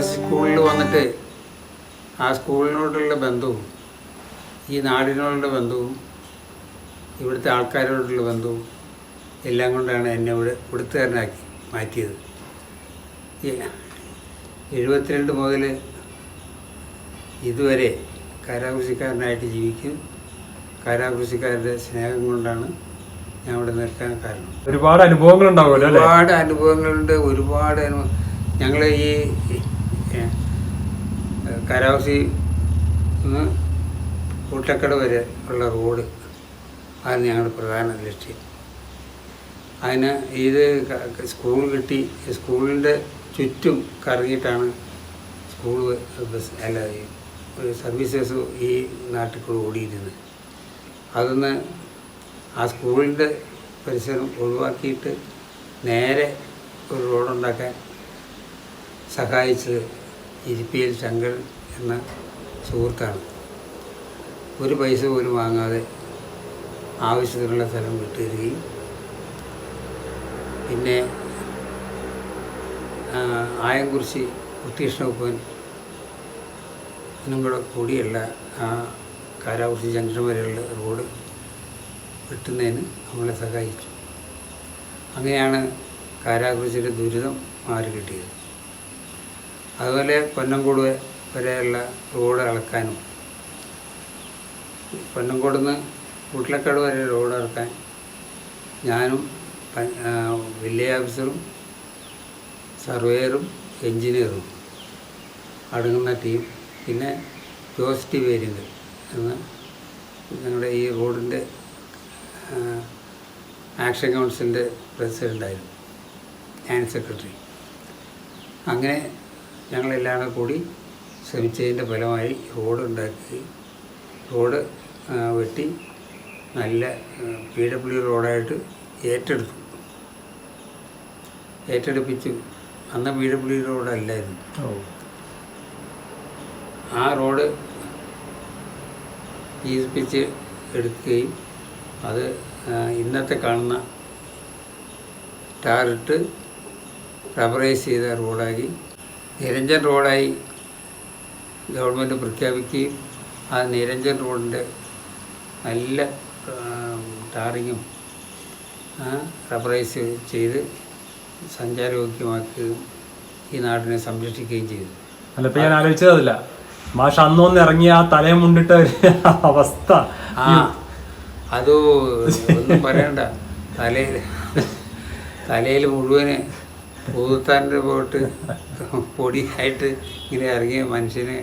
സ്കൂളിൽ വന്നിട്ട്. ആ സ്കൂളിനോടുള്ള ബന്ധവും. ഈ നാടിനോടുള്ള ബന്ധവും ഇവിടുത്തെ ആൾക്കാരോടുള്ള ബന്ധവും എല്ലാം കൊണ്ടാണ് എന്നെ ഇവിടെ ഇവിടുത്തുകാരനാക്കി മാറ്റിയത്. എഴുപത്തിരണ്ട് മുതൽ ഇതുവരെ കരാകൃഷിക്കാരനായിട്ട് ജീവിക്കും. കരാകൃഷിക്കാരുടെ സ്നേഹം കൊണ്ടാണ് ഞാൻ ഇവിടെ നിൽക്കാൻ കാരണം. ഒരുപാട് അനുഭവങ്ങൾ ഉണ്ടാവുമല്ലോ ഒരുപാട് അനുഭവങ്ങളുണ്ട് ഒരുപാട് അനുഭവം ഞങ്ങൾ ഈ കരാവസി കൂട്ടക്കട വരെ ഉള്ള റോഡ് അതാണ് ഞങ്ങളുടെ പ്രധാന ലക്ഷ്യം. അതിന് ഇത് സ്കൂൾ കിട്ടി. സ്കൂളിന്റെ ചുറ്റും കറങ്ങിയിട്ടാണ് സ്കൂൾ ബസ് അല്ല സർവീസസ് സർവീസ് ഈ നാട്ടിൽ ഓടിയിരുന്നത്. അതൊന്ന് ആ സ്കൂളിന്റെ പരിസരം ഒഴിവാക്കിയിട്ട് നേരെ ഒരു റോഡുണ്ടാക്കാൻ സഹായിച്ചത് ഇരിപ്പിയിൽ ശങ്കർ എന്ന സുഹൃത്താണ്. ഒരു പൈസ പോലും വാങ്ങാതെ ആവശ്യത്തിനുള്ള സ്ഥലം വിട്ടുതരികയും. പിന്നെ ആയംകുറിശി ഉത്തീഷ്ണപ്പൻ കൂടെ കൂടിയുള്ള ആ കാരാകുറിശി ജംഗ്ഷൻ വരെയുള്ള റോഡ് വെട്ടുന്നതിന് നമ്മളെ സഹായിച്ചു. അങ്ങനെയാണ് കാരാകുറിശിയുടെ ദുരിതം മാറി കിട്ടിയത്. അതുപോലെ പൊന്നംകൂട് വരെയുള്ള റോഡ് അളക്കാനും കൊന്നംകോട് നിന്ന് കുട്ടിലക്കാട് വരെ റോഡ് ഇറക്കാൻ ഞാനും വില്ലേജ് ഓഫീസറും സർവേയറും എഞ്ചിനീയറും അടങ്ങുന്ന ടീം പിന്നെ ജോസ് ടി വേരിയന്റ് എന്ന ഞങ്ങളുടെ ഈ റോഡിന്റെ ആക്ഷൻ കൗൺസിലിന്റെ പ്രസിഡന്റായിരുന്നു ഞാൻ സെക്രട്ടറി അങ്ങനെ ഞങ്ങളെല്ലാം കൂടി ശ്രമിച്ചതിന്റെ ഫലമായി റോഡ് ഉണ്ടാക്കി. റോഡ് വെട്ടി നല്ല പി ഡബ്ല്യു റോഡായിട്ട് ഏറ്റെടുത്തു. ഏറ്റെടുപ്പിച്ചു അന്ന് പി ഡബ്ല്യു റോഡല്ലായിരുന്നു. ആ റോഡ് ഈസിപ്പിച്ച് എടുക്കുകയും അത് ഇന്നത്തെ കാണുന്ന ടാറിട്ട് റബറൈസ് ചെയ്ത റോഡാക്കി നിരഞ്ജൻ റോഡായി ഗവൺമെന്റ് പ്രഖ്യാപിക്കുകയും ആ നിരഞ്ജൻ റോഡിന്റെ നല്ല ടാറിങ്ങും റബറൈസ് ചെയ്ത് സഞ്ചാരയോഗ്യമാക്കുകയും ഈ നാടിനെ സംരക്ഷിക്കുകയും ചെയ്തു. അല്ല ഇപ്പം ഞാൻ ആലോചിച്ചതല്ല. മാഷ അന്നൊന്ന് ഇറങ്ങിയ ആ തലയും മുണ്ടിട്ട അവസ്ഥ. ആ അത് ഒന്നും പറയണ്ട. തലയിൽ തലയിൽ മുഴുവൻ പൂത്താന്റെ പോയിട്ട് പൊടിയായിട്ട് ഇങ്ങനെ ഇറങ്ങിയ മനുഷ്യനെ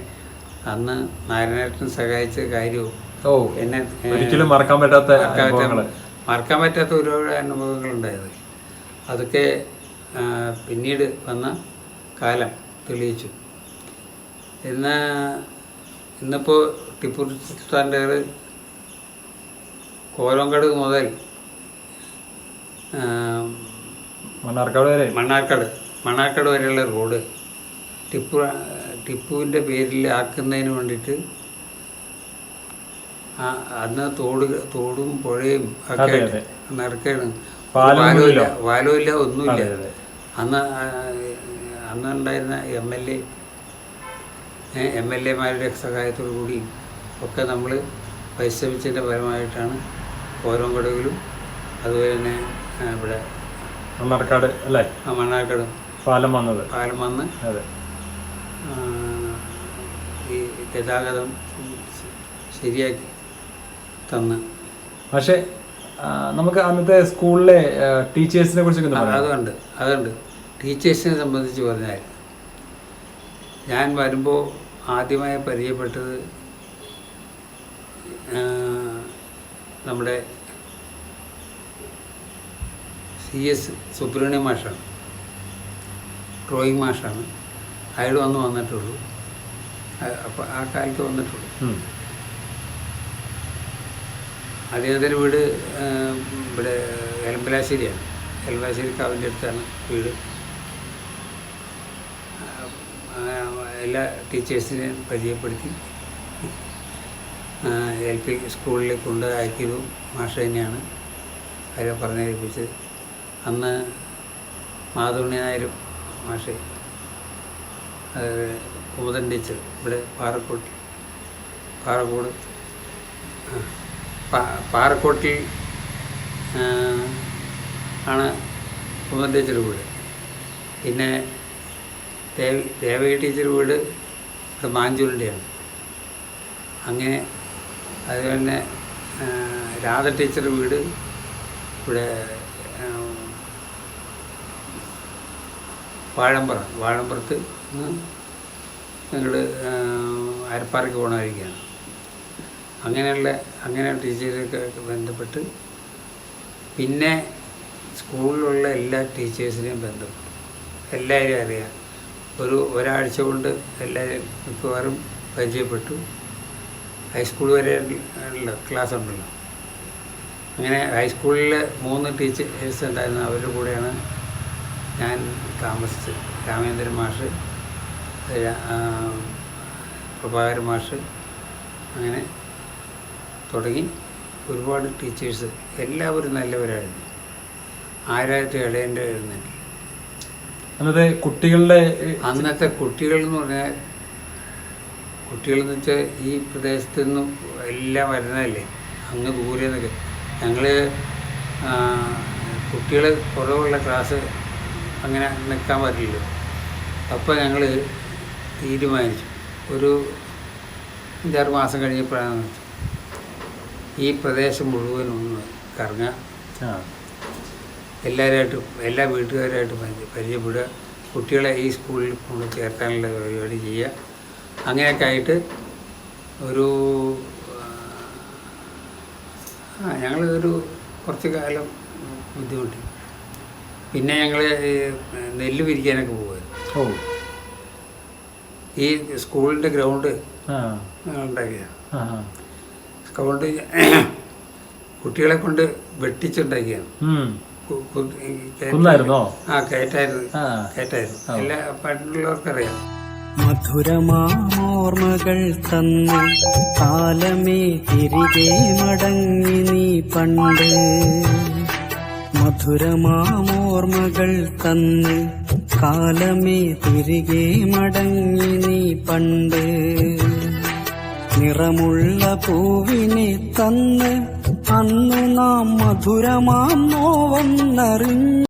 അന്ന് നാരായണേട്ടൻ സഹായിച്ച കാര്യവും ഓ എന്നെ ഒരിക്കലും മറക്കാൻ പറ്റാത്ത മറക്കാൻ പറ്റാത്ത- ഒരുപാട് അനുഭവങ്ങളുണ്ടായത് അതൊക്കെ പിന്നീട് വന്ന കാലം തെളിയിച്ചു. ഇന്ന് ഇന്നിപ്പോൾ ടിപ്പു സുൽത്താന്റെ കോലങ്കട് മുതൽ മണ്ണാർക്കാട് വരെ? മണ്ണാർക്കാട് മണ്ണാർക്കാട് വരെയുള്ള റോഡ് ടിപ്പു ടിപ്പുവിന്റെ പേരിൽ ആക്കുന്നതിന് വേണ്ടിയിട്ട് അന്ന് തോട് തോടും പുഴയും ഒക്കെ നിറക്കാണ്. പാലമൊന്നുമില്ല. പാലമില്ല ഒന്നുമില്ല. അന്ന് അന്നുണ്ടായിരുന്ന M L A M L എമാരുടെ സഹായത്തോടു കൂടി ഒക്കെ നമ്മൾ പരിശ്രമിച്ചതിന്റെ ഫലമായിട്ടാണ് കടകളും അതുപോലെ തന്നെ ഇവിടെ മണ്ണാർക്കാട് അല്ലേ? ആ മണ്ണാർക്കാട് പാലം വന്നത്. പാലം വന്ന് അതെ. ഈ ഗതാഗതം ശരിയാക്കി. തന്ന്. പക്ഷേ നമുക്ക് അന്നത്തെ സ്കൂളിലെ ടീച്ചേഴ്സിനെ കുറിച്ചൊക്കെ ആ, അതുണ്ട് അതുണ്ട്. ടീച്ചേഴ്സിനെ സംബന്ധിച്ച് പറഞ്ഞാൽ ഞാൻ വരുമ്പോൾ ആദ്യമായി പരിചയപ്പെട്ടത് നമ്മുടെ സി എസ് സുബ്രഹ്മണ്യ മാഷാണ്. ഡ്രോയിങ് മാഷാണ്. അയാൾ വന്ന് വന്നിട്ടുള്ളൂ. അപ്പോൾ ആ കാലത്ത് വന്നിട്ടുള്ളൂ. അദ്ദേഹത്തിന്റെ വീട് ഇവിടെ എലമ്പലാശ്ശേരിയാണ് എലമ്പലാശ്ശേരി കാവിന്റെ അടുത്താണ് വീട്. എല്ലാ ടീച്ചേഴ്സിനെയും പരിചയപ്പെടുത്തി. എൽ പി സ്കൂളിൽ കൊണ്ട് അയക്കിയതും മാഷ തന്നെയാണ് അവരെ പറഞ്ഞേൽപ്പിച്ചത്. അന്ന് മാധുണ്ണി നായരും മാഷെ കുമുദൻ ടീച്ചർ ഇവിടെ പാറക്കോട്ട് പാറക്കോട് ആ, പാറക്കോട്ടിൽ ആണ് കുമുദൻ ടീച്ചർ വീട്. പിന്നെ ദേവി ദേവകി ടീച്ചർ വീട് ഇവിടെ മാഞ്ചൂരിന്റെയാണ്. അങ്ങനെ അതുപോലെ രാധ ടീച്ചർ വീട് ഇവിടെ വാഴമ്പറ വാഴമ്പുറത്ത് ഞങ്ങൾ അരപ്പാറയ്ക്ക് പോകണമായിരിക്കുകയാണ് അങ്ങനെയുള്ള അങ്ങനെ ടീച്ചേഴ്സൊക്കെ ബന്ധപ്പെട്ട്. പിന്നെ സ്കൂളിലുള്ള എല്ലാ ടീച്ചേഴ്സിനെയും ബന്ധപ്പെട്ടു. എല്ലാവരും അറിയാം. ഒരു ഒരാഴ്ച കൊണ്ട് എല്ലാവരും മിക്കവാറും പരിചയപ്പെട്ടു. ഹൈസ്കൂൾ വരെ ഉള്ള ക്ലാസ് ഉണ്ടല്ലോ. അങ്ങനെ ഹൈസ്കൂളിൽ മൂന്ന് ടീച്ചേഴ്സ് ഉണ്ടായിരുന്നു. അവരുടെ കൂടെയാണ് ഞാൻ താമസിച്ചത്. രാമേന്ദ്രൻ മാഷ് പ്രഭാകരൻ മാഷ് അങ്ങനെ തുടങ്ങി ഒരുപാട് ടീച്ചേഴ്സ് എല്ലാവരും നല്ലവരായിരുന്നു. ആരായിട്ട് ഇടേണ്ട എഴുന്നേറ്റ് അന്നത്തെ കുട്ടികളുടെ അന്നത്തെ കുട്ടികൾ എന്ന് പറഞ്ഞാൽ കുട്ടികളെന്ന് വെച്ചാൽ ഈ പ്രദേശത്ത് നിന്നും എല്ലാം വരുന്നതല്ലേ? അങ്ങ് ദൂരെ നിന്നൊക്കെ. ഞങ്ങൾ കുട്ടികൾ കുറവുള്ള ക്ലാസ് അങ്ങനെ നിൽക്കാൻ പറ്റില്ലല്ലോ. അപ്പോൾ ഞങ്ങൾ തീരുമാനിച്ചു. ഒരു അഞ്ചാറ് മാസം കഴിഞ്ഞപ്പോഴാണ് ഈ പ്രദേശം മുഴുവനും ഒന്ന് കറങ്ങുക. ആ. എല്ലാവരായിട്ടും എല്ലാ വീട്ടുകാരായിട്ടും പരിചയ- പരിചയപ്പെടുക. കുട്ടികളെ ഈ സ്കൂളിൽ കൊണ്ട് ചേർക്കാനുള്ള പരിപാടി ചെയ്യുക. അങ്ങനെയൊക്കെ ആയിട്ട് ഒരു ആ ഞങ്ങൾ ഒരു കുറച്ച് കാലം ബുദ്ധിമുട്ടി. പിന്നെ ഞങ്ങൾ നെല്ല് വിരിക്കാനൊക്കെ പോകുമായിരുന്നു ഓ. ഈ സ്കൂളിന്റെ ഗ്രൗണ്ട് ഉണ്ടാക്കിയതാണ്. ആ. കുട്ടികളെ കൊണ്ട് വെട്ടിച്ചുണ്ടാക്കിയാണ് ആ കയറ്റായിരുന്നു. ആ. എല്ലാ പണ്ടുള്ളവർക്കറിയാം. മധുരമാമോർമകൾ തന്ന് കാലമേ തിരികെ മടങ്ങി നീ പണ്ട്. മധുരമാമോർമകൾ തന്ന് കാലമേ തിരികെ മടങ്ങി നീ പണ്ട്. നിറമുള്ള പൂവിനെ തന്ന് അന്ന് നാം മധുരമാം നോവന്നറിഞ്ഞു